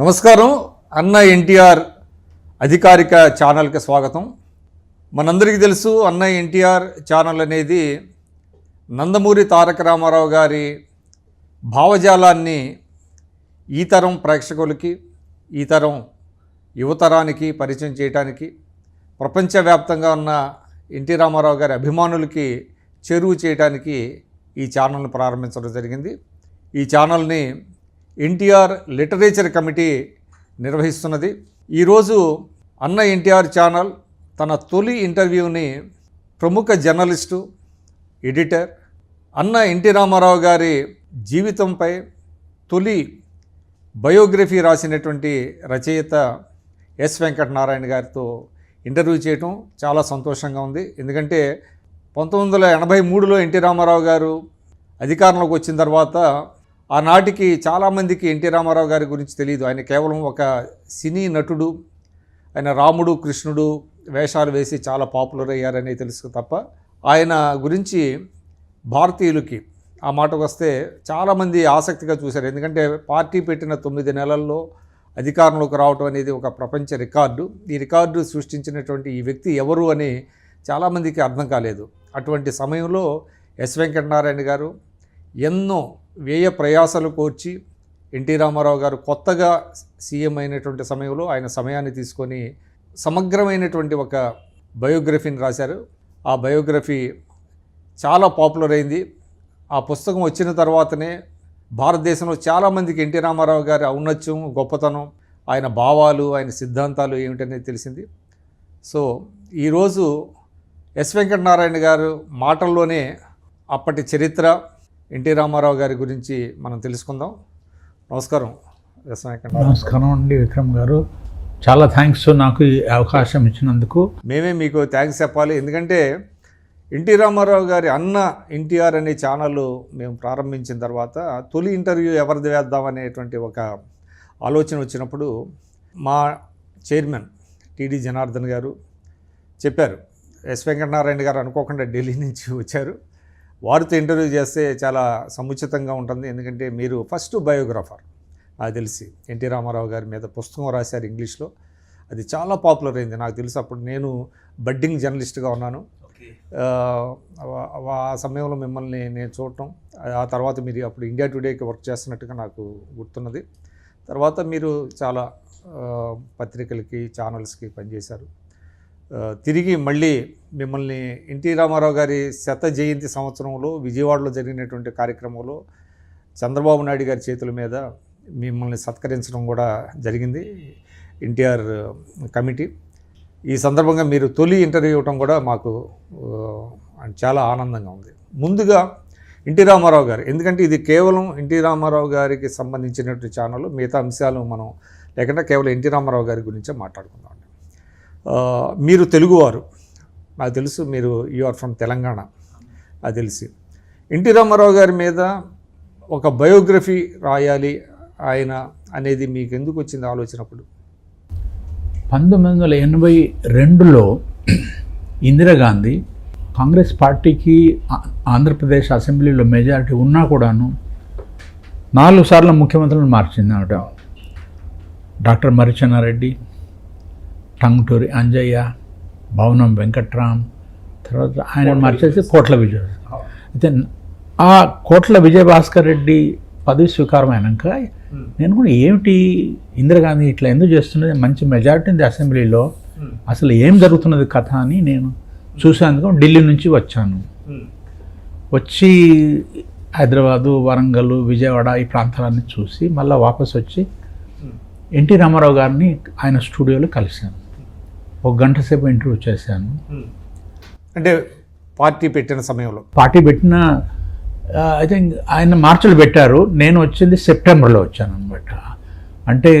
నమస్కారం. అన్న ఎన్టీఆర్ అధికారిక ఛానల్కి స్వాగతం. మనందరికీ తెలుసు అన్న ఎన్టీఆర్ ఛానల్ అనేది నందమూరి తారక రామారావు గారి భావజాలాన్ని ఈ తరం ప్రేక్షకులకి ఈ తరం యువతరానికి పరిచయం చేయడానికి ప్రపంచవ్యాప్తంగా ఉన్న ఎన్టీ రామారావు గారి అభిమానులకి చేరువు చేయడానికి ఈ ఛానల్ని ప్రారంభించడం జరిగింది. ఈ ఛానల్ని ఎన్టీఆర్ లిటరేచర్ కమిటీ నిర్వహిస్తున్నది. ఈరోజు అన్న ఎన్టీఆర్ ఛానల్ తన తొలి ఇంటర్వ్యూని ప్రముఖ జర్నలిస్టు ఎడిటర్ అన్న ఎన్టీ రామారావు గారి జీవితంపై తొలి బయోగ్రఫీ రాసినటువంటి రచయిత ఎస్ వెంకటనారాయణ గారితో ఇంటర్వ్యూ చేయటం చాలా సంతోషంగా ఉంది. ఎందుకంటే పంతొమ్మిది వందల ఎనభై మూడులో ఎన్టీ రామారావు గారు అధికారంలోకి వచ్చిన తర్వాత ఆనాటికి చాలామందికి ఎన్టీ రామారావు గారి గురించి తెలియదు ఆయన కేవలం ఒక సినీ నటుడు ఆయన రాముడు కృష్ణుడు వేషాలు వేసి చాలా పాపులర్ అయ్యారని తెలుసు తప్ప ఆయన గురించి భారతీయులకి ఆ మాటకు వస్తే చాలామంది ఆసక్తిగా చూశారు. ఎందుకంటే పార్టీ పెట్టిన తొమ్మిది నెలల్లో అధికారంలోకి రావటం అనేది ఒక ప్రపంచ రికార్డు. ఈ రికార్డు సృష్టించినటువంటి ఈ వ్యక్తి ఎవరు అని చాలామందికి అర్థం కాలేదు. అటువంటి సమయంలో ఎస్ వెంకటనారాయణ గారు ఎన్నో వ్యయ ప్రయాసాలు కోర్చి ఎన్టీ రామారావు గారు కొత్తగా సీఎం అయినటువంటి సమయంలో ఆయన సమయాన్ని తీసుకొని సమగ్రమైనటువంటి ఒక బయోగ్రఫీని రాశారు. ఆ బయోగ్రఫీ చాలా పాపులర్ అయింది. ఆ పుస్తకం వచ్చిన తర్వాతనే భారతదేశంలో చాలామందికి ఎన్టీ రామారావు గారి ఔన్నత్యం గొప్పతనం ఆయన భావాలు ఆయన సిద్ధాంతాలు ఏమిటనేది తెలిసింది. సో ఈరోజు ఎస్ వెంకటనారాయణ గారు మాటల్లోనే అప్పటి చరిత్ర ఎన్టీ రామారావు గారి గురించి మనం తెలుసుకుందాం. నమస్కారం నమస్కారం అండి విక్రమ్ గారు. చాలా థ్యాంక్స్ నాకు ఈ అవకాశం ఇచ్చినందుకు. మేమే మీకు థ్యాంక్స్ చెప్పాలి. ఎందుకంటే ఎన్టీ రామారావు గారి అన్న ఎన్టీఆర్ అనే ఛానల్ మేము ప్రారంభించిన తర్వాత తొలి ఇంటర్వ్యూ ఎవరిది వేద్దాం అనేటువంటి ఒక ఆలోచన వచ్చినప్పుడు మా చైర్మన్ టీడీ జనార్దన్ గారు చెప్పారు. ఎస్ వెంకటనారాయణ గారు అనుకోకుండా ఢిల్లీ నుంచి వచ్చారు. వారితో ఇంటర్వ్యూ చేస్తే చాలా సముచితంగా ఉంటుంది. ఎందుకంటే మీరు ఫస్ట్ బయోగ్రాఫర్. నాకు తెలిసి ఎన్టీ రామారావు గారి మీద పుస్తకం రాశారు ఇంగ్లీష్లో. అది చాలా పాపులర్ అయింది. నాకు తెలిసి అప్పుడు నేను బడ్డింగ్ జర్నలిస్ట్గా ఉన్నాను. ఆ, సమయంలో మిమ్మల్ని నేను చూడటం ఆ తర్వాత మీరు అప్పుడు ఇండియా టుడేకి వర్క్ చేస్తున్నట్టుగా నాకు గుర్తున్నది. తర్వాత మీరు చాలా పత్రికలకి ఛానల్స్కి పనిచేశారు. తిరిగి మళ్ళీ మిమ్మల్ని ఎన్టీ రామారావు గారి శత జయంతి సంవత్సరంలో విజయవాడలో జరిగినటువంటి కార్యక్రమంలో చంద్రబాబు నాయుడు గారి చేతుల మీద మిమ్మల్ని సత్కరించడం కూడా జరిగింది ఎన్టీఆర్ కమిటీ. ఈ సందర్భంగా మీరు తొలి ఇంటర్వ్యూ ఇవ్వటం కూడా మాకు చాలా ఆనందంగా ఉంది. ముందుగా ఎన్టీ రామారావు గారు ఎందుకంటే ఇది కేవలం ఎన్టీ రామారావు గారికి సంబంధించినటువంటి ఛానల్ మిగతా అంశాలు మనం లేకుండా కేవలం ఎన్టీ రామారావు గారి గురించే మాట్లాడుకుందాం. మీరు తెలుగువారు. నాకు తెలుసు మీరు యు ఆర్ ఫ్రమ్ తెలంగాణ. అది తెలిసి. ఎన్టీ రామారావు గారి మీద ఒక బయోగ్రఫీ రాయాలి ఆయన అనేది మీకు ఎందుకు వచ్చింది ఆలోచనప్పుడు పంతొమ్మిది వందల ఎనభై రెండులో ఇందిరాగాంధీ కాంగ్రెస్ పార్టీకి ఆంధ్రప్రదేశ్ అసెంబ్లీలో మెజారిటీ ఉన్నా కూడాను నాలుగు సార్లు ముఖ్యమంత్రులను మార్చింది అనమాట డాక్టర్ మరిచన్నారెడ్డి టంగుటూరి అంజయ్య భవనం వెంకట్రామ్ తర్వాత ఆయన మార్చేసి కోట్ల విజయ. అయితే ఆ కోట్ల విజయభాస్కర్ రెడ్డి పదవి స్వీకారం అయినాక నేను కూడా ఏమిటి ఇందిరాగాంధీ ఇట్లా ఎందుకు చేస్తున్నది? మంచి మెజారిటీ ఉంది అసెంబ్లీలో. అసలు ఏం జరుగుతున్నది కథ అని నేను చూసేందుకు ఢిల్లీ నుంచి వచ్చాను. వచ్చి హైదరాబాదు వరంగల్ విజయవాడ ఈ ప్రాంతాలన్నీ చూసి మళ్ళీ వాపస్ వచ్చి ఎన్టీ రామారావు గారిని ఆయన స్టూడియోలో కలిశాను. ఒక గంట సేపు ఇంటర్వ్యూ చేశాను. అంటే పార్టీ పెట్టిన సమయంలో? పార్టీ పెట్టిన ఐ థింక్ ఆయన మార్చిలో పెట్టారు. నేను వచ్చింది సెప్టెంబర్లో వచ్చాను అనమాట అంటే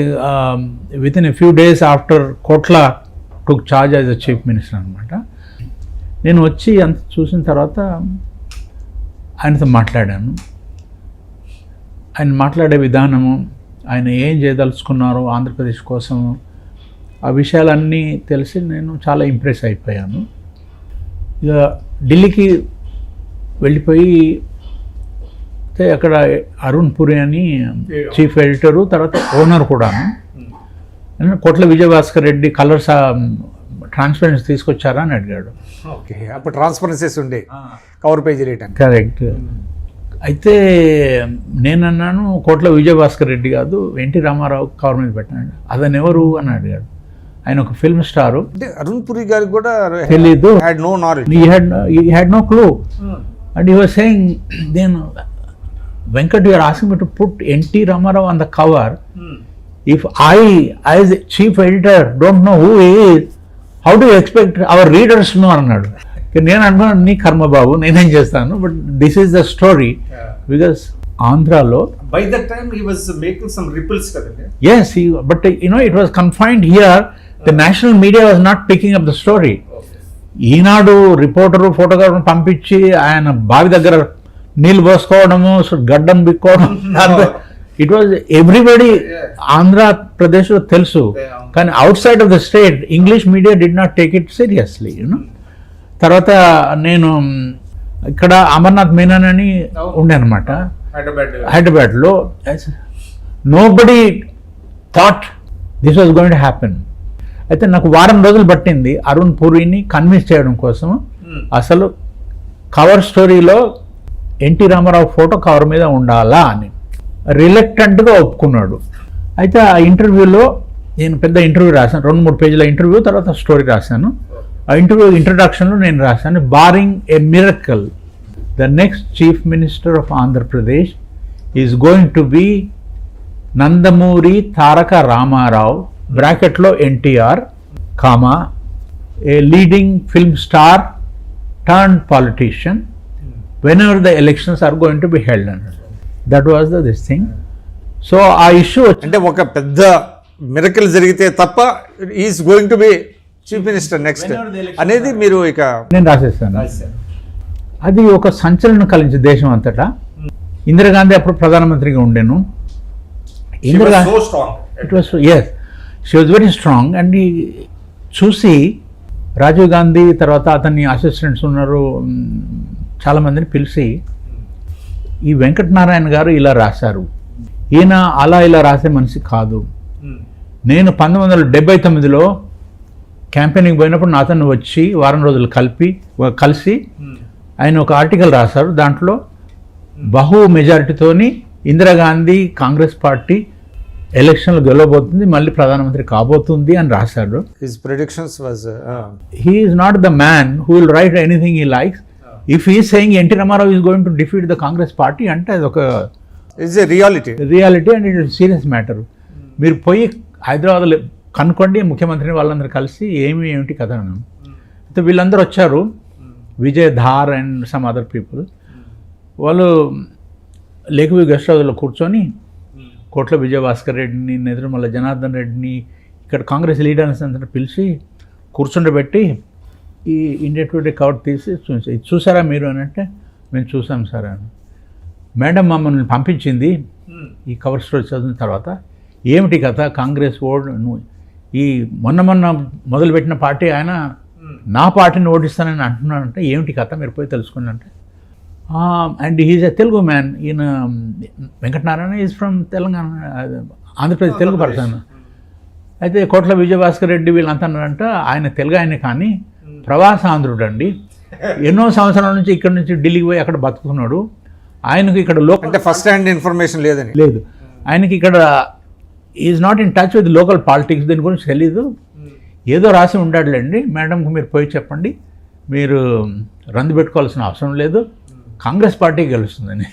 with in a few days after Kotla took charge as a chief minister అనమాట నేను వచ్చి అంత చూసిన తర్వాత ఆయనతో మాట్లాడాను. ఆయన మాట్లాడే విధానము ఆయన ఏం చేయదలుచుకున్నారో ఆంధ్రప్రదేశ్ కోసం ఆ విషయాలన్నీ తెలిసి నేను చాలా ఇంప్రెస్ అయిపోయాను. ఇక ఢిల్లీకి వెళ్ళిపోయి అయితే అక్కడ అరుణ్ పురి అని చీఫ్ ఎడిటరు తర్వాత ఓనర్ కూడాను. కోట్ల విజయభాస్కర్ రెడ్డి కలర్స్ ట్రాన్స్పరెన్సీ తీసుకొచ్చారా అని అడిగాడు. ఓకే అప్పుడు ట్రాన్స్పరెన్సీస్ ఉండే కవర్ పేజీ రేట్ కరెక్ట్. అయితే నేనన్నాను కోట్ల విజయభాస్కర్ రెడ్డి కాదు ఎన్టీ రామారావు కవర్ మీద పెట్టాడు అతను ఎవరు అని అడిగాడు. ఆయన ఒక ఫిల్మ్ స్టారు అరుణ్ పురి గారికి కూడా తెలీదు had no knowledge he had he had no clue and he was saying then venkat you are asking me to put nt ramarao on the cover if i as chief editor don't know who he is how do you expect our readers to know అన్నాడు నేను అనుకున్నాను నీ కర్మ బాబు నేనేం చేస్తాను but this is the story because ఆంధ్రాలో by that time he was making some ripples కదండి? Yes he, but you know it was confined here. The national media was not picking up the story. Eenadu reporter photographer పంపించి ఆయన బావి దగ్గర నీళ్ళు పోసుకోవడము గడ్డం బిక్కోవడం it was everybody ఆంధ్రప్రదేశ్లో తెలుసు. కానీ out side of the state English media did not take it seriously you know తర్వాత నేను ఇక్కడ అమర్నాథ్ మీనన్ అని ఉండే అనమాట హైదరాబాద్లో nobody thought this was going to happen అయితే నాకు వారం రోజులు పట్టింది అరుణ్ పూరిని కన్విన్స్ చేయడం కోసం. అసలు కవర్ స్టోరీలో ఎన్టీ రామారావు ఫోటో కవర్ మీద ఉండాలా అని. రిలక్టెంట్గా ఒప్పుకున్నాడు. అయితే ఆ ఇంటర్వ్యూలో నేను పెద్ద ఇంటర్వ్యూ రాశాను. రెండు మూడు పేజీల ఇంటర్వ్యూ తర్వాత స్టోరీ రాశాను. ఆ ఇంటర్వ్యూ ఇంట్రడక్షన్లో నేను రాశాను. Barring a miracle the next chief minister of Andhra Pradesh is going to be Nandamuri Taraka Ramarao బ్రాకెట్లో NTR comma a leading film star turn politician whenever the elections are going to be held అన్నాడు that was the this thing so ఆ issue అంటే ఒక పెద్ద miracle జరిగితే తప్ప is going to be chief minister next అనేది మీరు ఇక నేను రాసేస్తాను. అది ఒక సంచలనం కలిగించే దేశం అంతటా. ఇందిరాగాంధీ అప్పుడు ప్రధానమంత్రిగా ఉండేను. Indira Gandhi it was yes she was very strong and చూసి రాజీవ్ గాంధీ తర్వాత అతని అసిస్టెంట్స్ ఉన్నారు చాలామందిని పిలిచి ఈ వెంకటనారాయణ గారు ఇలా రాశారు. ఈయన అలా ఇలా రాసే మనిషి కాదు. నేను పంతొమ్మిది వందల డెబ్బై తొమ్మిదిలో క్యాంపెయినింగ్ పోయినప్పుడు నా అతను వచ్చి వారం రోజులు కలిపి కలిసి ఆయన ఒక ఆర్టికల్ రాశారు. దాంట్లో బహు మెజారిటీతోని ఇందిరాగాంధీ కాంగ్రెస్ పార్టీ ఎలక్షన్లు గెలవబోతుంది మళ్ళీ ప్రధానమంత్రి కాబోతుంది అని రాశాడు. His predictions was he is not the man who will write anything he likes if he saying NT Ramarao is going to defeat the Congress party అంటే అది ఒక it's a reality reality and it serious matter మీరు పోయి హైదరాబాద్లో కనుక్కోండి ముఖ్యమంత్రిని వాళ్ళందరూ కలిసి ఏమి ఏమిటి కథ అని. అయితే వీళ్ళందరూ వచ్చారు. Vijay Dhar and some other people. వాళ్ళు లేఖవి గెస్ట్ హౌస్లో కూర్చొని కోట్ల విజయభాస్కర్ రెడ్డిని నెదురుమల్ల జనార్దన్ రెడ్డిని ఇక్కడ కాంగ్రెస్ లీడర్స్ అంతా పిలిచి కూర్చుండబెట్టి ఈ ఇండియా టుడే కవర్ తీసి చూసి ఇది చూసారా మీరు అని అంటే మేము చూసాం సార్ అని. మేడం మమ్మల్ని పంపించింది ఈ కవర్ స్టోరీ చదివిన తర్వాత ఏమిటి కథ? కాంగ్రెస్ ఓడ్ నువ్వు ఈ మొన్న మొన్న మొదలుపెట్టిన పార్టీ ఆయన నా పార్టీని ఓడిస్తానని అంటున్నాడంటే ఏమిటి కథ? మీరు పోయి తెలుసుకోండి అంటే and he's a Telugu man. ఈయన Venkatanarayana is from Telangana Andhra Pradesh Telugu person. అయితే కోట్ల విజయభాస్కర్ రెడ్డి వీళ్ళంతా అన్నారంట ఆయన తెలుగు ఆయన కానీ ప్రవాస ఆంధ్రుడు అండి ఎన్నో సంవత్సరాల నుంచి ఇక్కడ నుంచి ఢిల్లీకి పోయి అక్కడ బతుకుతున్నాడు. ఆయనకు ఇక్కడ లోకల్ అంటే ఫస్ట్ హ్యాండ్ ఇన్ఫర్మేషన్ లేదని. లేదు. ఆయనకి ఇక్కడ is not in touch with local politics దీని గురించి తెలీదు. ఏదో రాసి ఉండాడులేండి. మేడంకి మీరు పోయి చెప్పండి. మీరు రంది పెట్టుకోవాల్సిన అవసరం లేదు. కాంగ్రెస్ పార్టీ గెలుస్తుందని.